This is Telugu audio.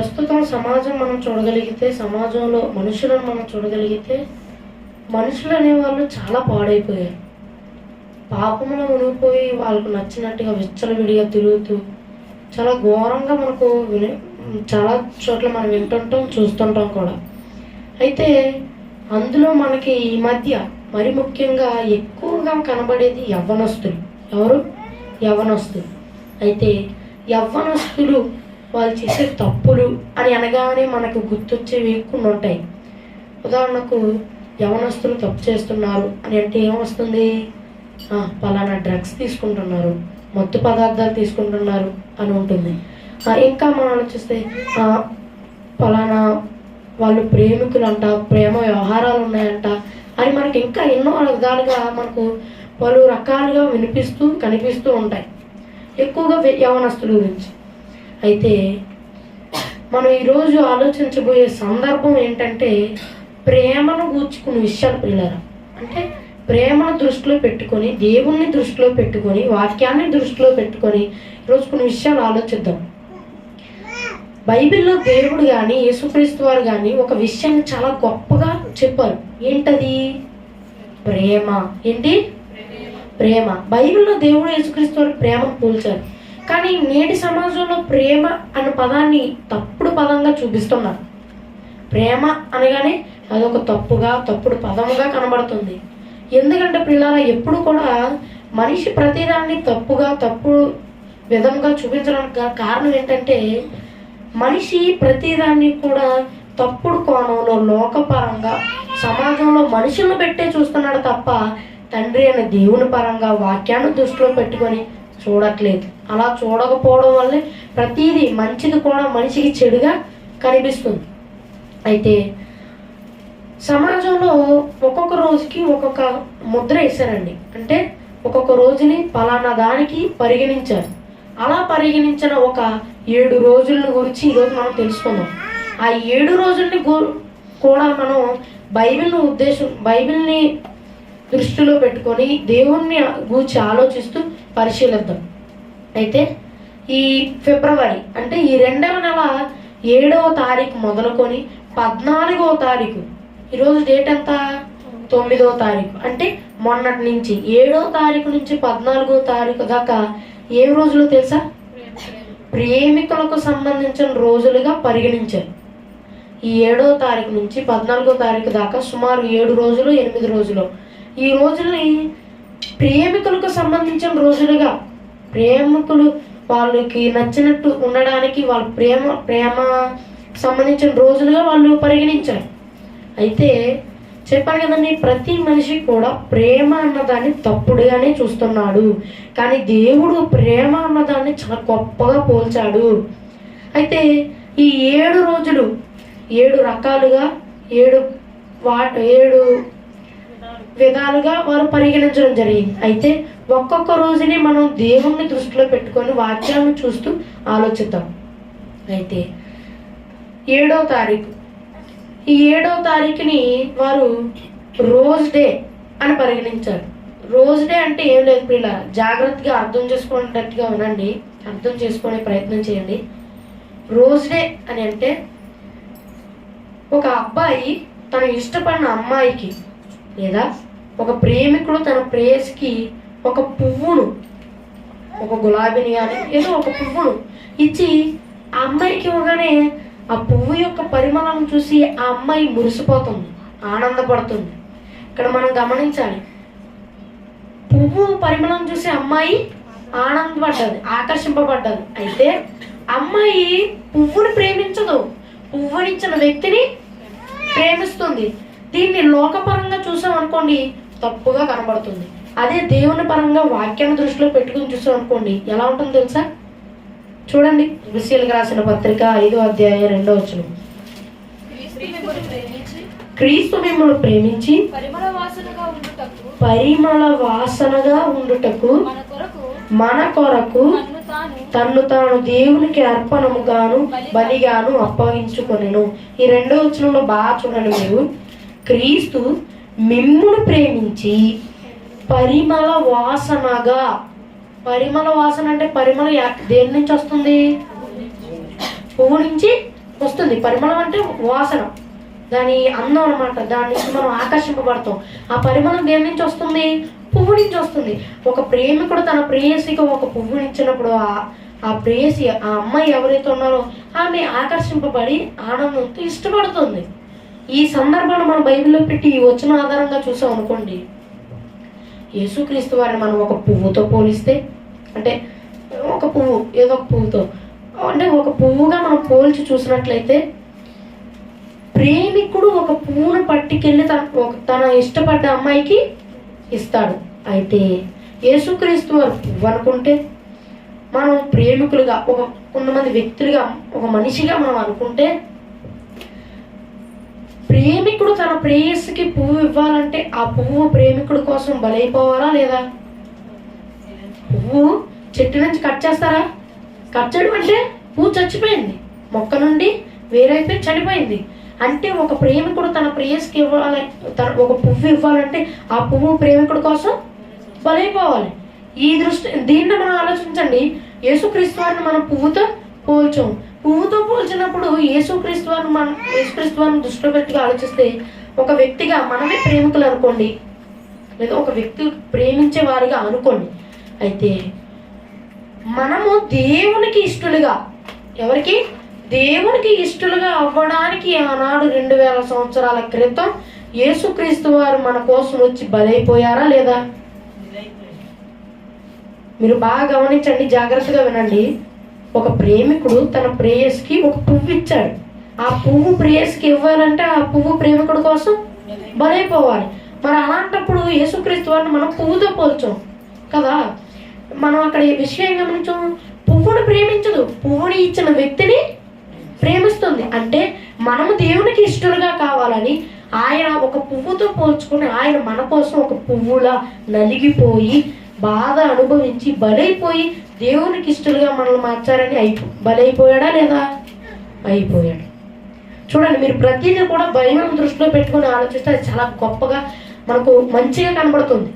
ప్రస్తుతం సమాజం మనం చూడగలిగితే సమాజంలో మనుషులను మనం చూడగలిగితే మనుషులు అనేవాళ్ళు చాలా పాడైపోయారు. పాపంలో మునిగిపోయి వాళ్ళకు నచ్చినట్టుగా విచ్చలవిడిగా తిరుగుతూ చాలా ఘోరంగా మనకు విని చాలా చోట్ల మనం వింటుంటాం చూస్తుంటాం కూడా. అయితే అందులో మనకి ఈ మధ్య మరి ముఖ్యంగా ఎక్కువగా కనబడేది యవ్వనస్తులు. ఎవరు? యవ్వనస్తులు. అయితే యవ్వనస్తులు వాళ్ళు చేసే తప్పులు అని అనగానే మనకు గుర్తొచ్చేవి కొన్ని ఉంటాయి. ఉదాహరణకు యవనస్తులు తప్పు చేస్తున్నారు అని అంటే ఏమొస్తుంది? పలానా డ్రగ్స్ తీసుకుంటున్నారు మత్తు పదార్థాలు తీసుకుంటున్నారు అని ఉంటుంది. ఇంకా మనం ఆలోచిస్తే పలానా వాళ్ళు ప్రేమికులు అంట ప్రేమ వ్యవహారాలు ఉన్నాయంట అని మనకి ఇంకా ఎన్నో విధాలుగా మనకు పలు రకాలుగా వినిపిస్తూ కనిపిస్తూ ఉంటాయి. ఎక్కువగా యవనస్తుల గురించి. అయితే మనం ఈరోజు ఆలోచించబోయే సందర్భం ఏంటంటే ప్రేమను గూర్చుకున్న విషయాలు పిల్లరా. అంటే ప్రేమను దృష్టిలో పెట్టుకొని దేవుణ్ణి దృష్టిలో పెట్టుకొని వాక్యాన్ని దృష్టిలో పెట్టుకొని ఈరోజు కొన్ని విషయాలు ఆలోచిద్దాం. బైబిల్లో దేవుడు కానీ యేసుక్రీస్తు వారు కానీ ఒక విషయాన్ని చాలా గొప్పగా చెప్పారు. ఏంటది? ప్రేమ. ఏంటి? ప్రేమ. బైబిల్లో దేవుడు యేసుక్రీస్తు వారు ప్రేమను పోల్చారు. కానీ నేటి సమాజంలో ప్రేమ అనే పదాన్ని తప్పుడు పదంగా చూపిస్తున్నారు. ప్రేమ అనగానే అదొక తప్పుగా తప్పుడు పదముగా కనబడుతుంది. ఎందుకంటే పిల్లల ఎప్పుడు కూడా మనిషి ప్రతిదాన్ని తప్పుగా తప్పుడు విధంగా చూపించడానికి కారణం ఏంటంటే మనిషి ప్రతిదాన్ని కూడా తప్పుడు కోణంలో లోకపరంగా సమాజంలో మనుషులను పెట్టే చూస్తున్నాడు తప్ప తండ్రి అనే దేవుని పరంగా వాక్యాన్ని దృష్టిలో పెట్టుకొని చూడట్లేదు. అలా చూడకపోవడం వల్లే ప్రతిదీ మంచిది కూడా మనిషికి చెడుగా కనిపిస్తుంది. అయితే సమాజంలో ఒక్కొక్క రోజుకి ఒక్కొక్క ముద్ర వేశారండి. అంటే ఒక్కొక్క రోజుని పలానా దానికి పరిగణించారు. అలా పరిగణించిన ఒక ఏడు రోజుల గురించి ఈరోజు మనం తెలుసుకుందాం. ఆ ఏడు రోజుల్ని గు- కూడా మనం బైబిల్ని ఉద్దేశం బైబిల్ని దృష్టిలో పెట్టుకొని దేవుణ్ణి గూర్చి ఆలోచిస్తూ పరిశీలిద్దాం. అయితే ఈ ఫిబ్రవరి అంటే ఈ రెండవ నెల ఏడవ తారీఖు మొదలుకొని పద్నాలుగవ తారీఖు ఈరోజు డేట్ ఎంత? తొమ్మిదవ తారీఖు. అంటే మొన్నటి నుంచి ఏడవ తారీఖు నుంచి పద్నాలుగో తారీఖు దాకా ఏ రోజులు తెలుసా? ప్రేమికులకు సంబంధించిన రోజులుగా పరిగణించారు. ఈ ఏడో తారీఖు నుంచి పద్నాలుగో తారీఖు దాకా సుమారు ఏడు రోజులు ఎనిమిది రోజులు. ఈ రోజుల్ని ప్రేమికులకు సంబంధించిన రోజులుగా ప్రేమికులు వాళ్ళకి నచ్చినట్టు ఉండడానికి వాళ్ళ ప్రేమ ప్రేమ సంబంధించిన రోజులుగా వాళ్ళు పరిగణించారు. అయితే చెప్పాను కదండి ప్రతి మనిషి కూడా ప్రేమ అన్నదాన్ని తప్పుడుగానే చూస్తున్నాడు. కానీ దేవుడు ప్రేమ అన్నదాన్ని చాలా గొప్పగా పోల్చాడు. అయితే ఈ ఏడు రోజులు ఏడు రకాలుగా ఏడు వాట ఏడు విధాలుగా వారు పరిగణించడం జరిగింది. అయితే ఒక్కొక్క రోజుని మనం దేవుణ్ణి దృష్టిలో పెట్టుకొని వాక్యాలను చూస్తూ ఆలోచిద్దాం. అయితే ఏడో తారీఖు. ఈ ఏడో తారీఖుని వారు రోజ్ డే అని పరిగణించారు. రోజ్ డే అంటే ఏం లేదు పిల్ల జాగ్రత్తగా అర్థం చేసుకునేటట్టుగా వినండి అర్థం చేసుకునే ప్రయత్నం చేయండి. రోజ్ డే అని అంటే ఒక అబ్బాయి తను ఇష్టపడిన అమ్మాయికి లేదా ఒక ప్రేమికుడు తన ప్రేయసికి ఒక పువ్వును ఒక గులాబీని కానీ ఏదో ఒక పువ్వును ఇచ్చి ఆ అమ్మాయికి ఇవ్వగానే ఆ పువ్వు యొక్క పరిమళం చూసి ఆ అమ్మాయి మురిసిపోతుంది ఆనందపడుతుంది. ఇక్కడ మనం గమనించాలి. పువ్వు పరిమళం చూసి అమ్మాయి ఆనందపడ్డది ఆకర్షింపబడ్డది. అయితే అమ్మాయి పువ్వుని ప్రేమించదు. పువ్వునిచ్చిన వ్యక్తిని ప్రేమిస్తుంది. దీన్ని లోకపరంగా చూసాం అనుకోండి తప్పుగా కనబడుతుంది. అదే దేవుని పరంగా వాక్యాన్ని దృష్టిలో పెట్టుకుని చూసాం అనుకోండి ఎలా ఉంటుందో తెలుసా? చూడండి విషయాలకు రాసిన పత్రిక ఐదో అధ్యాయం రెండో వచనం. క్రీస్తు మిమ్మల్ని ప్రేమించి పరిమళ వాసనగా ఉండుటకు మన కొరకు తన్ను తాను తన్ను తాను దేవునికి అర్పణముగాను బలిగాను అప్పగించుకొనెను. ఈ రెండో వచనంలో బాగా చూడండి మీరు. క్రీస్తు మిమ్మును ప్రేమించి పరిమళ వాసనగా పరిమళ వాసన అంటే పరిమళ దేని నుంచి వస్తుంది? పువ్వు నుంచి వస్తుంది. పరిమళం అంటే వాసన. దాని అందం అనమాట దాని నుంచి మనం ఆకర్షింపబడతాం. ఆ పరిమళం దేని నుంచి వస్తుంది? పువ్వు నుంచి వస్తుంది. ఒక ప్రేమికుడు తన ప్రేయసికి ఒక పువ్వుని ఇచ్చినప్పుడు ఆ ఆ ప్రేయసి ఆ అమ్మాయి ఎవరైతే ఉన్నారో ఆమె ఆకర్షింపబడి ఆనందంతో ఇష్టపడుతుంది. ఈ సందర్భాన్ని మనం బైబిల్లో పెట్టి ఈ వచ్చిన ఆధారంగా చూసాం అనుకోండి. యేసుక్రీస్తు వారిని మనం ఒక పువ్వుతో పోలిస్తే అంటే ఒక పువ్వు ఏదో ఒక పువ్వుతో అంటే ఒక పువ్వుగా మనం పోల్చి చూసినట్లయితే ప్రేమికుడు ఒక పువ్వును పట్టుకెళ్ళి తన ఒక తన ఇష్టపడ్డ అమ్మాయికి ఇస్తాడు. అయితే యేసుక్రీస్తు వారు పువ్వు అనుకుంటే మనం ప్రేమికులుగా ఒక కొంతమంది వ్యక్తులుగా ఒక మనిషిగా మనం అనుకుంటే ప్రేమికుడు తన ప్రేయస్సుకి పువ్వు ఇవ్వాలంటే ఆ పువ్వు ప్రేమికుడు కోసం బలైపోవాలా లేదా? పువ్వు చెట్టు నుంచి కట్ చేస్తారా? కట్ చేయడం అంటే పువ్వు చచ్చిపోయింది. మొక్క నుండి వేరైతే చనిపోయింది. అంటే ఒక ప్రేమికుడు తన ప్రేయస్కి ఇవ్వాలి తన ఒక పువ్వు ఇవ్వాలంటే ఆ పువ్వు ప్రేమికుడు కోసం బలైపోవాలి. ఈ దృష్టి దీన్ని మనం ఆలోచించండి. యేసుక్రీస్తు వారిని మనం పువ్వుతో పోల్చాం. పువ్వుతో పోల్చినప్పుడు యేసుక్రీస్తువాను మనం యేసుక్రీస్తువాను దృష్టిలో పెట్టి ఆలోచిస్తే ఒక వ్యక్తిగా మనమే ప్రేమికులు అనుకోండి. లేదా ఒక వ్యక్తి ప్రేమించే వారిగా అనుకోండి. అయితే మనము దేవునికి ఇష్టలుగా ఎవరికి? దేవునికి ఇష్టలుగా అవ్వడానికి ఆనాడు రెండు వేల సంవత్సరాల క్రితం యేసుక్రీస్తు వారు మన కోసం వచ్చి బలైపోయారా లేదా? మీరు బాగా గమనించండి జాగ్రత్తగా వినండి. ఒక ప్రేమికుడు తన ప్రేయస్కి ఒక పువ్వు ఇచ్చాడు. ఆ పువ్వు ప్రేయస్కి ఇవ్వాలంటే ఆ పువ్వు ప్రేమికుడు కోసం బలైపోవాలి. మరి అలాంటప్పుడు యేసుక్రీస్తు వారిని మనం పువ్వుతో పోల్చాం కదా? మనం అక్కడ ఈ విషయం గమనించాం. పువ్వును ప్రేమించదు. పువ్వుని ఇచ్చిన వ్యక్తిని ప్రేమిస్తుంది. అంటే మనము దేవునికి ఇష్టలుగా కావాలని ఆయన ఒక పువ్వుతో పోల్చుకుని ఆయన మన కోసం ఒక పువ్వులా నలిగిపోయి బాధ అనుభవించి బలైపోయి దేవునికి ఇష్టలుగా మనల్ని మార్చారని అయిపో బలైపోయాడా లేదా? అయిపోయాడు. చూడండి మీరు ప్రతిదీ కూడా భయం దృష్టిలో పెట్టుకొని ఆలోచిస్తే అది చాలా గొప్పగా మనకు మంచిగా కనబడుతుంది.